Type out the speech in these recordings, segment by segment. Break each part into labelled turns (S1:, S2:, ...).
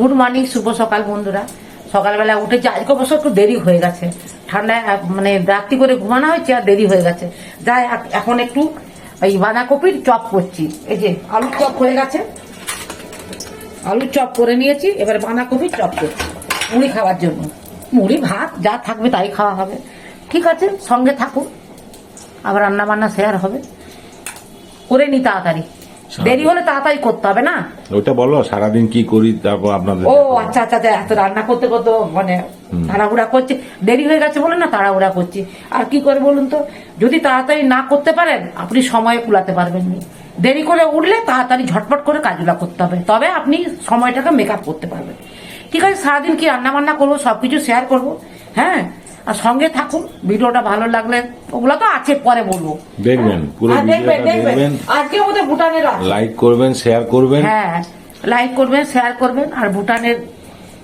S1: Good morning, শুভ সকাল বন্ধুরা। সকালবেলা উঠেছি আজকে অবশ্য একটু দেরি হয়ে গেছে। ঠান্ডায় মানে রাত্রি করে ঘুমানো হয়েছে আর দেরি হয়ে গেছে। যাই এখন একটু ওই বাঁধাকপির চপ করছি। এই যে আলুর চপ হয়ে গেছে। আলুর চপ করে নিয়েছি, এবার বাঁধাকপির চপ করছি। মুড়ি খাওয়ার জন্য। মুড়ি, ভাত, যা থাকবে তাই খাওয়া হবে। ঠিক আছে, সঙ্গে থাকুন আবার রান্না বান্না শেয়ার হবে। করে নি তাড়াতাড়ি। দেরি হলে তাড়াতাড়ি করতে হবে না?
S2: ওটা বলো সারাদিন কি করি তারপর আপনাদের
S1: ও। আচ্ছা আচ্ছা আচ্ছা এত রান্না করতে করতে মানে তাড়াহুড়া করছে। দেরি হয়ে গেছে বলে না তাড়াহুড়া করছি। আর কি করে বলুন তো? যদি তাড়াতাড়ি না করতে পারেন আপনি সময়ে কুলাতে পারবেন না। দেরি করে উঠলে তাড়াতাড়ি ঝটপট করে কাজগুলো করতে হবে। তবে আপনি সময়টাকে মেকআপ করতে পারবেন। ঠিক আছে সারাদিন কি রান্না বান্না করব সবকিছু শেয়ার করব? হ্যাঁ? আর সঙ্গে থাকুন ভিডিওটা ভালো লাগলে ওগুলো তো আছে পরে বলব।
S2: দেখবেন পুরো
S1: আর দেখবেন। আজকে বোধহয় ভুটানের
S2: লাইক করবেন শেয়ার করবেন।
S1: হ্যাঁ লাইক করবেন শেয়ার করবেন আর ভুটানের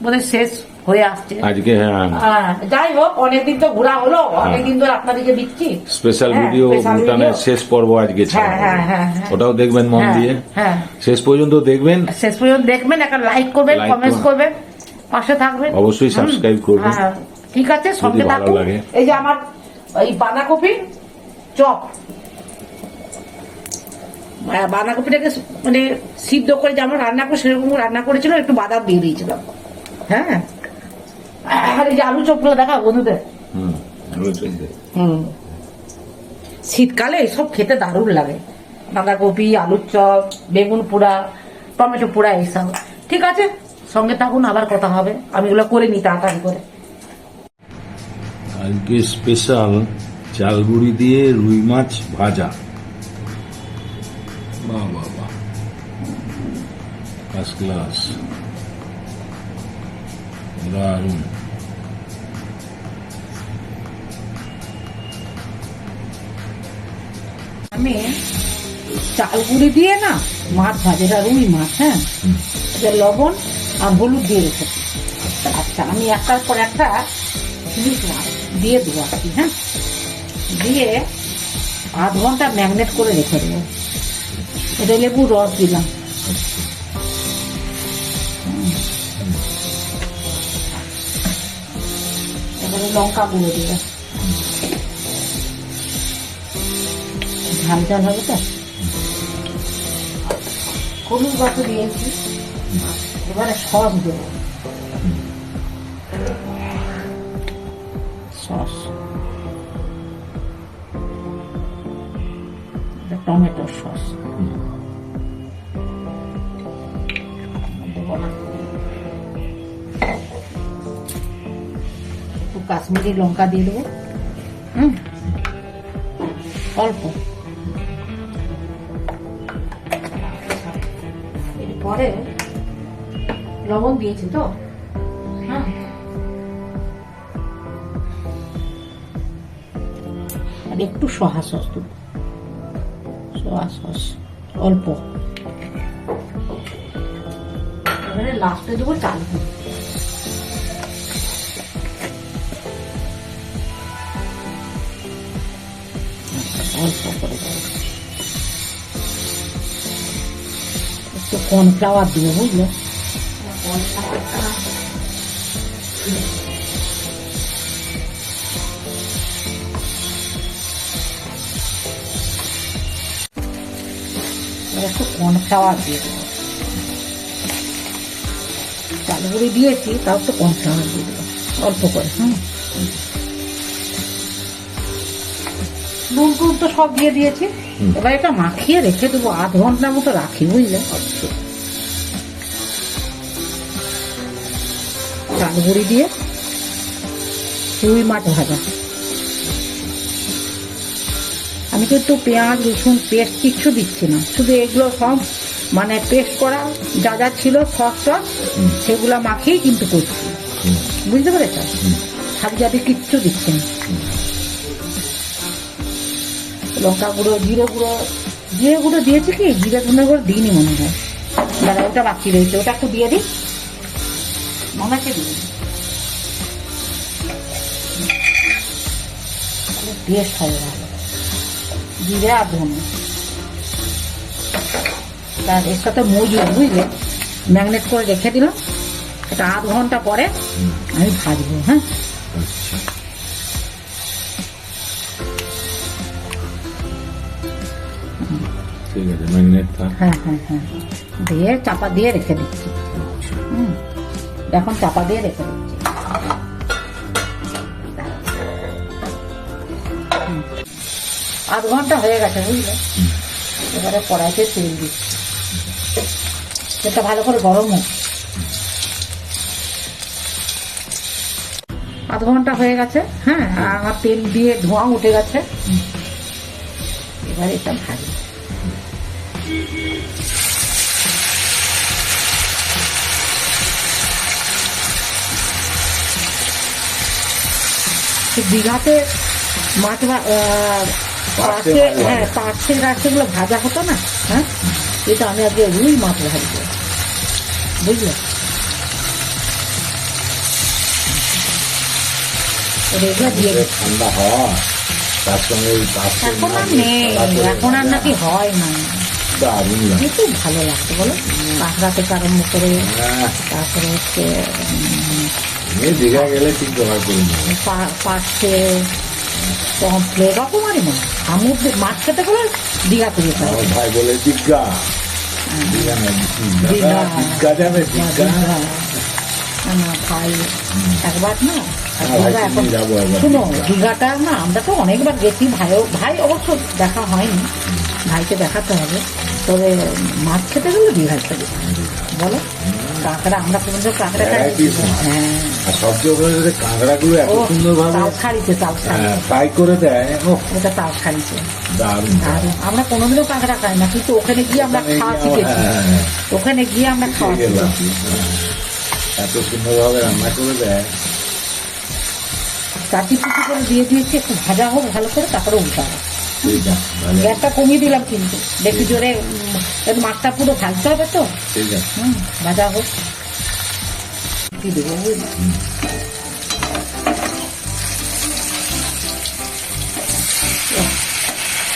S1: বোধহয় শেষ হয়ে আসছে।
S2: আজকে হ্যাঁ।
S1: হ্যাঁ, যাই হোক অনেকদিন তো ঘোরা হলো অনেকদিন ধরে আপনাদেরকে দিচ্ছি
S2: স্পেশাল
S1: হ্যাঁ,
S2: ভিডিও ভুটানের শেষ পর্ব আজকে
S1: হ্যাঁ, হ্যাঁ, হ্যাঁ, হ্যাঁ।
S2: ওটাও দেখবেন মন
S1: হ্যাঁ,
S2: দিয়ে।
S1: হ্যাঁ।
S2: শেষ পর্যন্ত দেখবেন।
S1: শেষ পর্যন্ত দেখবেন একটা লাইক করবেন
S2: Like
S1: কমেন্ট করবেন পাশে থাকবেন।
S2: অবশ্যই subscribe করবেন।
S1: হ্যাঁ, ঠিক আছে সঙ্গে থাকুন। এই যে আমার এই বাঁধাকপি চপ। বাঁধাকপিটাকে মানে সিদ্ধ করে যেমন রান্না করে সেরকম রান্না করেছিল একটু বাদাম দিয়ে দিয়েছিলাম। হ্যাঁ? আর এই যে আলু চপগুলো দেখা বন্ধুদের?
S2: হুম।
S1: শীতকালে এসব খেতে দারুণ লাগে। বাঁধাকপি আলুর চপ বেগুন পোড়া টমেটো পোড়া এইসব। ঠিক আছে সঙ্গে থাকুন আবার কথা হবে। আমি এগুলো করে নিই তাড়াতাড়ি করে।
S2: আজকে স্পেশাল চালগুড়ি দিয়ে রুই মাছ ভাজা। বাহ বাহ বাহ। ফার্স্ট ক্লাস দারুণ।
S1: আমি চাল গুঁড়ি দিয়ে না মাছ ভাজেটা রুই মাছ হ্যাঁ? লবণ আর হলুদ দিয়ে রেখেছি। আচ্ছা আমি একটার পর একটা জিনিস না দিয়ে দেবো আর কি হ্যাঁ? দিয়ে আধ ঘণ্টা ম্যাগনেট করে রেখে দেবো। এটা লেবু রস দিলাম। এবারে লঙ্কা গুঁড়ো দিলাম ঝাল ঝাল হবে তো? হলুদ বাটা দিয়েছি। এবারে সস দেবো। কাশ্মীরি লঙ্কা দিয়ে দেবো। হুম। অল্প। এরপরে লবণ দিয়েছি তো। হ্যাঁ একটু সহা সস দেবো। সয়া সস, অল্প। এবারে লাস্টে দেবো চাল অল্প করে দেবো একটু কর্নফ্লাওয়ার দিবে বুঝলে একটু কর্নফ্লাওয়ার দিয়ে দেবো চালগুড়ি দিয়েছি, তাও একটু কর্নফ্লাওয়ার দিয়ে দেবো। অল্প করে হুম নুন টুন তো সব দিয়ে দিয়েছি। এবার এটা মাখিয়ে রেখে দেবো আধ ঘণ্টার মতো রাখি বুঝলে? চালগুড়ি দিয়ে রুই মাছ ভাজা। আমি কিন্তু পেঁয়াজ রসুন পেস্ট কিচ্ছু দিচ্ছি না। শুধু এগুলো সব মানে পেস্ট করা যা যা ছিল সস টস সেগুলো মাখিয়েই কিন্তু করছি। বুঝতে পেরেছ? শাক জাতি কিচ্ছু দিচ্ছি না। লঙ্কা গুঁড়ো, জিরে গুঁড়ো জিরে গুঁড়ো দিয়েছি কি? জিরে ধনে গুঁড়ো দিইনি মনে হয়। দাদা, ওটা বাকি রয়েছে। ওটা একটু দিয়ে দিই। হচ্ছে দিই। হবে ভালো জিরে আর ধনে। তার এর সাথে মজুর বুঝলে? ম্যাগনেট করে রেখে দিলাম। এটা আধ ঘণ্টা পরে আমি ভাজবো হ্যাঁ?
S2: ঠিক আছে, ম্যাগনেট
S1: হ্যাঁ হ্যাঁ হ্যাঁ। দিয়ে চাপা দিয়ে রেখে দিচ্ছি। হুম। এখন চাপা দিয়ে রেখে দিচ্ছি। আধ ঘণ্টা হয়ে গেছে, বুঝলে? এবারে কড়াইতে তেল দিচ্ছি। তেলটা ভালো করে গরম হোক। আধ ঘণ্টা হয়ে গেছে হ্যাঁ? আমার তেল দিয়ে ধোঁয়া উঠে গেছে। এবার এটা ভাজি দীঘাতে মাছ
S2: পার্শে
S1: হ্যাঁ
S2: হয়।
S1: পার্শে রাশিগুলো ভাজা হতো না হ্যাঁ? এটা আমি আজকে রুই মাছ ভাজবো বুঝলে?
S2: ঠান্ডা হাওয়া তার সঙ্গে
S1: এখন আর নেই এখন আর নাকি হয় না।
S2: দারুণ লাগে
S1: কিন্তু ভালো লাগছে বলো? কাঁকড়া থেকে আরম্ভ করে
S2: হ্যাঁ।
S1: তারপরে হচ্ছে
S2: দীঘা গেলে ঠিক জোগাড় করে। নেব
S1: পা- পাশে পম্পলেট রকমারই মাছ সমুদ্রে মাছ খেতে গেলে
S2: ভাই বলে দীঘা। না।
S1: না ভাই একবার না
S2: হ্যাঁ।
S1: শুনো দীঘাটা না আমরা তো অনেকবার গেছি ভাইও ভাই অবশ্য দেখা হয়নি। ভাইকে দেখাতে হবে। তবে মাছ খেতে গেলে যেতে হবে। বলো কাঁকড়া আমরা পর্যন্ত কাঁকড়া খাই হ্যাঁ।
S2: সবচেয়ে কাঁকড়াগুলো এত
S1: ও
S2: সুন্দর ভাবে
S1: তাল তাল
S2: ফ্রাই করে দেয়
S1: ওটা তাল আর আমরা কোনোদিনও কাঁকড়া খাই না কিন্তু ওখানে গিয়ে আমরা খাওয়া শিখেছি।
S2: হ্যাঁ, হ্যাঁ,
S1: ওখানে গিয়ে আমরা খাওয়া শিখেছি।
S2: হ্যাঁ। এত সুন্দর ভাবে রান্না করে দেয়।
S1: কাটি কুচি করে দিয়ে দিয়েছি একটু ভাজা হোক ভালো করে তারপরে উল্টাবো
S2: ঠিক আছে
S1: গ্যাসটা কমিয়ে দিলাম কিন্তু। বেশি জোরে মাছটা পুরো ভাজতে হবে তো।
S2: ঠিক আছে।
S1: হুম ভাজা হোক। কি দেবো?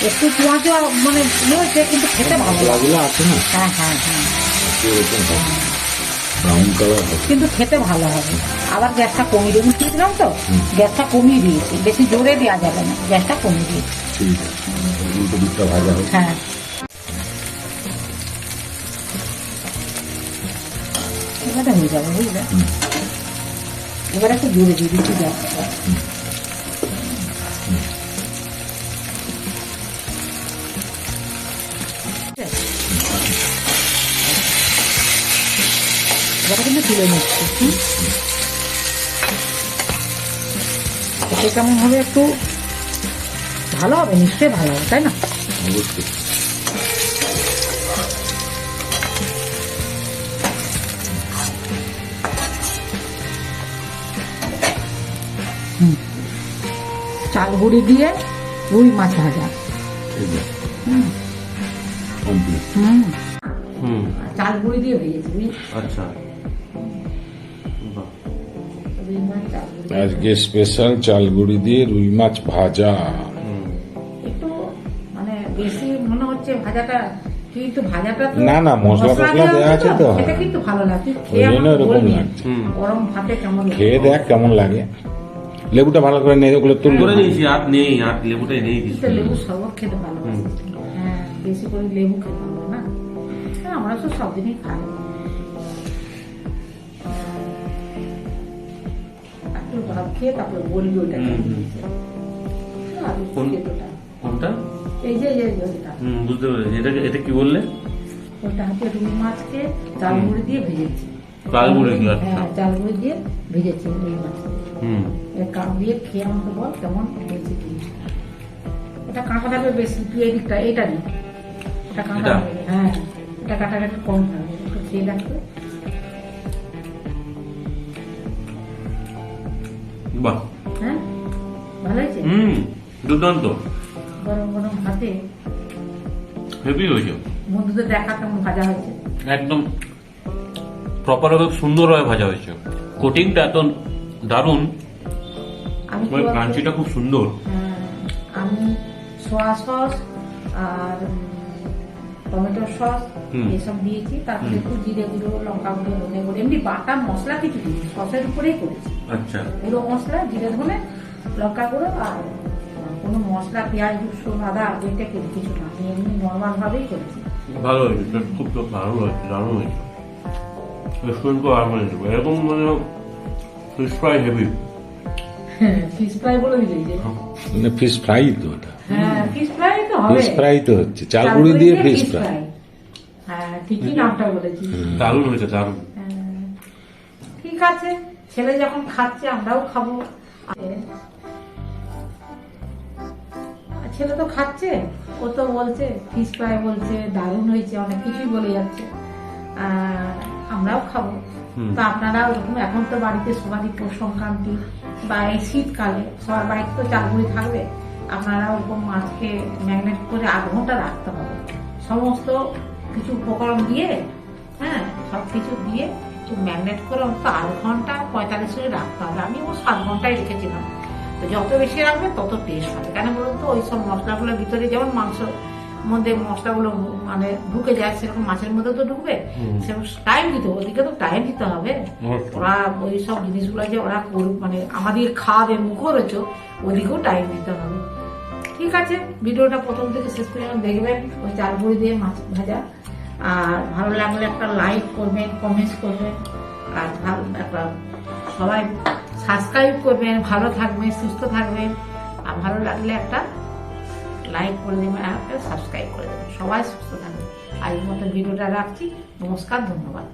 S1: একটু চুয়া চুয়া মানে ইয়ে হয়েছে কিন্তু খেতে ভালো লাগে।
S2: আছে না?
S1: হ্যাঁ হ্যাঁ হ্যাঁ। কিন্তু খেতে ভালো হবে। আবার গ্যাসটা কমিয়ে দেবো। দিলাম তো? গ্যাসটা কমিয়ে দিয়েছি। বেশি জোরে দেওয়া যাবে না। গ্যাসটা কমিয়ে দিয়েছি। হ্যাঁ। এবারে হয়ে যাবে বুঝলে? এবার একটু জোরে দিয়ে দিচ্ছি গ্যাসটা। এবারে কিন্তু তুলে নিচ্ছি? এতে কেমন হবে একটু ভালো হবে নিশ্চয়ই ভালো হবে তাই না?
S2: অবশ্যই।
S1: চাল গুঁড়ি দিয়ে রুই মাছ ভাজা। চাল গুঁড়ি দিয়ে ভেজেছি
S3: আচ্ছা।
S2: আজকে স্পেশাল চালগুড়ি দিয়ে রুই মাছ ভাজা
S1: মানে বেশি মনে হচ্ছে ভাজাটা কিন্তু ভাজাটা তো
S2: না, না, মশলা টশলা
S1: দেওয়া
S2: আছে তো। ওই জন্য এরকম লাগছে।
S3: হুম।
S1: গরম ভাতে কেমন লাগে।
S2: খেয়ে দেখ কেমন লাগে। লেবুটা ভালো করে নেই ওগুলো তুল।
S3: করে নিয়েছি আর নেই আর লেবুটাই নেই কিছু।
S1: লেবু শরবত খেতে ভালো হ্যাঁ বেশি করে লেবু খেতে ভালো না। হ্যাঁ, আমরা তো সব দিনই খাই। একটু খেয়ে তারপরে বলবি ওটা
S3: হুম, হুম।
S1: আর
S3: কোন-
S1: ওটা।
S3: কোনটা?
S1: এই যে এই যে
S3: হুম বুঝতে পেরেছি। এটা এটা কি বললে?
S1: ওটা হাতে রুই মাছকে চাল গুঁড়ি দিয়ে ভেজেছি।
S3: চাল গুঁড়ি দিয়ে।
S1: হ্যাঁ চাল গুঁড়ি দিয়ে ভেজেছি রুই মাছ।
S3: হুম।
S1: কাপ খেয়ে আমাকে বল কেমন হয়েছে কি। এটা কাঁটা থাকবে বেশি তুই এই দিকটা এটা নি এটা কাঁটা হ্যাঁ এটা কাঁটাটা একটু কম থাকবে একটু খেয়ে দেখবে
S3: বাহ।
S1: হ্যাঁ? ভালো হয়েছে?
S3: হুম দুর্দান্ত।
S1: গরম গরম ভাতে
S3: হেভি হয়েছে।
S1: বন্ধুদের দেখা কেমন ভাজা হয়েছে?
S3: একদম প্রপার ভাবে সুন্দরভাবে ভাজা হয়েছে। কোটিংটা এত দারুণ। ক্রাঞ্চিটা খুব সুন্দর।
S1: হ্যাঁ, আমি সোয়া সস আর টমেটো সস এসব দিয়েছি। তারপরে একটু জিরে গুঁড়ো লঙ্কা গুঁড়ো ধনে গুঁড়ো। এমনি বাটা মশলা কিছু দিই সসের উপরেই করেছি।
S3: আচ্ছা।
S1: গুঁড়ো মশলা জিরে ধনে লঙ্কা গুঁড়ো আর কোনো মশলা পেঁয়াজ রসুন আদা এটা কিছু কিছু না। আমি এমনি নর্মাল ভাবেই করেছি।
S3: ভালো হয়েছে খুব তো দারুণ হয়েছে দারুণ হয়েছে। রেস্টুরেন্ট আর মানে দেবো। এরকম মানে fish fry heavy
S1: fish fry বলে দিলে
S2: মানে ফিশ ফ্রাই তো ওটা
S1: হ্যাঁ ফিশ ফ্রাই
S2: ফিশ ফ্রাই তো হচ্ছে চালগুড়ি দিয়ে ফিশ ফ্রাই
S1: হ্যাঁ ঠিকই নামটা বলেছি
S3: দারুণ হয়েছে দারুণ।
S1: হ্যাঁ, ঠিক আছে। ছেলে যখন খাচ্ছে আমরাও খাব। ছেলে তো খাচ্ছে। ও তো বলছে ফিশ ফ্রাই বলছে দারুণ হয়েছে অনেক কিছুই বলে যাচ্ছে। আর আমরাও খাব। তো আপনারা ওরকম এখন তো বাড়িতে সবারই পৌষ সংক্রান্তি বা এই শীতকালে সবার বাড়িতে তো চালগুড়ি থাকবে। আপনারা ওরকম মাছকে ম্যাগনেট করে আধ ঘণ্টা রাখতে হবে। সমস্ত কিছু উপকরণ দিয়ে হ্যাঁ সব কিছু দিয়ে একটু ম্যাগনেট করে অন্তত আধ ঘণ্টা পঁয়তাল্লিশ মিনিট রাখতে হবে। আমি ও সাত ঘন্টায় রেখেছিলাম। তো যত বেশি রাখবে তত টেস্ট হবে। কেন বলুন তো ওই সব মশলাগুলোর ভিতরে যেমন মাংস মধ্যে মশলাগুলো মানে ঢুকে যায় সেরকম মাছের মধ্যে তো ঢুকবে। সেরকম টাইম দিতে হবে ওদিকে তো টাইম দিতে হবে। ওরা ওই সব জিনিসগুলো যে ওরা করুক মানে আমাদের খাওয়াবে মুখরোচ ওদিকেও টাইম দিতে হবে। ঠিক আছে, ভিডিওটা প্রথম থেকে শেষ পর্যন্ত দেখবেন, ওই চাল বড়ি দিয়ে মাছ ভাজা। আর ভালো লাগলে একটা লাইক করবেন কমেন্টস করবেন, আর ভালো একটা সবাই সাবস্ক্রাইব করবেন, ভালো থাকবেন, সুস্থ থাকবেন, আর ভালো লাগলে একটা লাইক করে দেবেন, আর সাবস্ক্রাইব করে দেবেন। সবাই সুস্থ থাকবেন। আজকের মতো ভিডিওটা রাখছি। নমস্কার, ধন্যবাদ।